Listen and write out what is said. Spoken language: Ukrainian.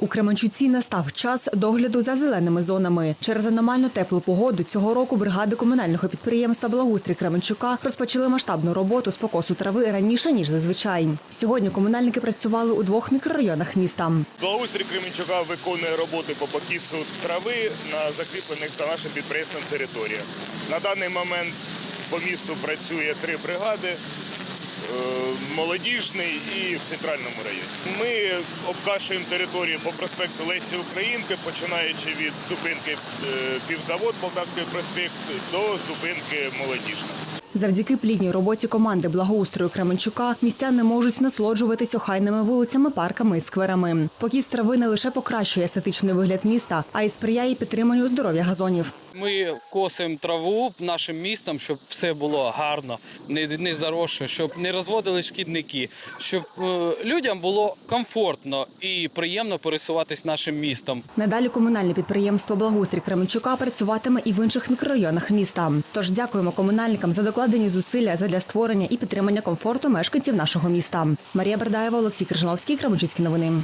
У Кременчуці настав час догляду за зеленими зонами. Через аномально теплу погоду цього року бригади комунального підприємства Благоустрій Кременчука розпочали масштабну роботу з покосу трави раніше ніж зазвичай. Сьогодні комунальники працювали у двох мікрорайонах міста. Благоустрій Кременчука виконує роботи по покісу трави на закріплених за нашим підприємством територіях. На даний момент по місту працює три бригади. Е, Молодіжний і в центральному районі. Ми обкашуємо територію по проспекту Лесі Українки, починаючи від зупинки е, півзавод Полтавський проспект до зупинки Молодіжна. Завдяки плідній роботі команди благоустрою Кременчука містяни можуть насолоджуватись охайними вулицями, парками і скверами. Покіс трави не лише покращує естетичний вигляд міста, а й сприяє підтриманню здоров'я газонів. Ми косимо траву нашим містом, щоб все було гарно, не, не заросше, щоб не розводили шкідники, щоб е, людям було комфортно і приємно пересуватись нашим містом. Надалі комунальне підприємство Благоустрій Кременчука працюватиме і в інших мікрорайонах міста. Тож дякуємо комунальникам за докладені зусилля задля створення і підтримання комфорту мешканців нашого міста. Марія Бердаєва, Олексій Крижановський, Кременчуцькі новини.